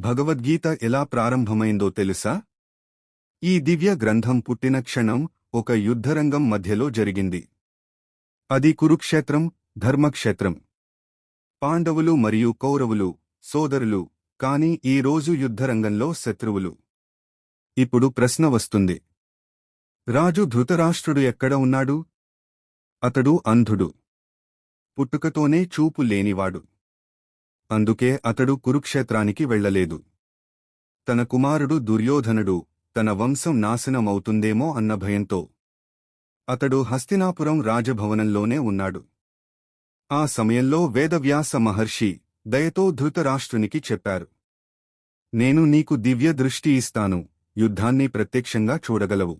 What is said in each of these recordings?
భగవద్గీత ఎలా ప్రారంభమైందో తెలుసా? ఈ దివ్య గ్రంథం పుట్టిన క్షణం ఒక యుద్ధరంగం మధ్యలో జరిగింది. అది కురుక్షేత్రం ధర్మక్షేత్రం. పాండవులు మరియు కౌరవులు సోదరులు కాని ఈ రోజు యుద్ధరంగంలో శత్రువులు. ఇప్పుడు ప్రశ్న వస్తుంది. రాజు ధృతరాష్ట్రుడు ఎక్కడ ఉన్నాడు? అతడు అంధుడు. పుట్టుకతోనే చూపు లేనివాడు. అందుకే అతడు కురుక్షేత్రానికి వెళ్ళలేదు. తన కుమారుడు దుర్యోధనుడు తన వంశం నాశనమవుతుందేమో అన్న భయంతో అతడు హస్తినాపురం రాజభవనంలోనే ఉన్నాడు. ఆ సమయంలో వేదవ్యాస మహర్షి దయతో ధృతరాష్ట్రునికి చెప్పారు. నేను నీకు దివ్య దృష్టి ఇస్తాను యుద్ధాన్ని ప్రత్యక్షంగా చూడగలవు.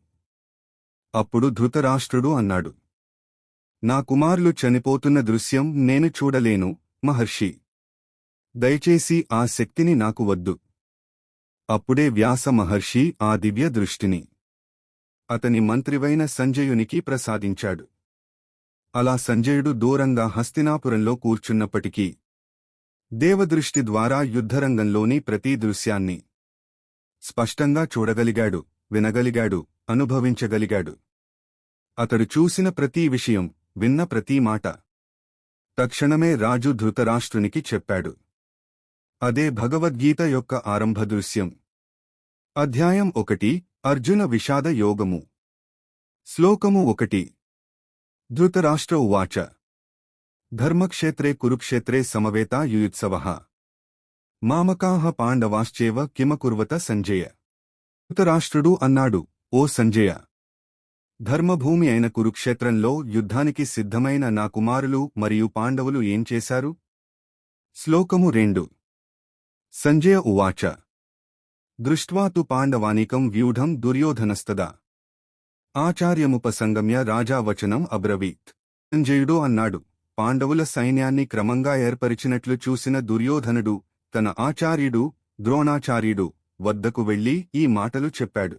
అప్పుడు ధృతరాష్ట్రుడు అన్నాడు. నా కుమారులు చనిపోతున్న దృశ్యం నేను చూడలేను మహర్షి. దయచేసి ఆ శక్తిని నాకు వద్దు. అప్పుడే వ్యాస మహర్షి ఆ దివ్య దృష్టిని అతని మంత్రివైన సంజయునికి ప్రసాదించాడు. అలా సంజయుడు దూరంగా హస్తినాపురంలో కూర్చున్నప్పటికీ దేవదృష్టి ద్వారా యుద్ధరంగంలోని ప్రతి దృశ్యాన్ని స్పష్టంగా చూడగలిగాడు వినగలిగాడు అనుభవించగలిగాడు. అతడు చూసిన ప్రతి విషయం విన్న ప్రతి మాట తక్షణమే రాజు ధృతరాష్ట్రునికి చెప్పాడు. అదే భగవద్గీత యొక్క ఆరంభ దృశ్యం. అధ్యాయం ఒకటి అర్జున విషాద యోగము. శ్లోకము ఒకటి. ధృతరాష్ట్ర ఉవాచ. ధర్మక్షేత్రే కురుక్షేత్రే సమవేతా యుయుత్సవ. మామకాహ పాండవాశ్చేవ కిమకుర్వత సంజయ. ధృతరాష్ట్రుడు అన్నాడు ఓ సంజయ! ధర్మభూమి అయిన కురుక్షేత్రంలో యుద్ధానికి సిద్ధమైన నా కుమారులు మరియు పాండవులు ఏం చేశారు? శ్లోకము రెండు. సంజయ ఉవాచ. దృష్ట్వా తు పాండవానికం వ్యూఢం దుర్యోధనస్తదా. ఆచార్యముపసంగమ్య రాజావచనం అబ్రవీత్. సంజయుడు అన్నాడు పాండవుల సైన్యాన్ని క్రమంగా ఏర్పరిచినట్లు చూసిన దుర్యోధనుడు తన ఆచార్యుడు ద్రోణాచార్యుడు వద్దకు వెళ్ళి ఈ మాటలు చెప్పాడు.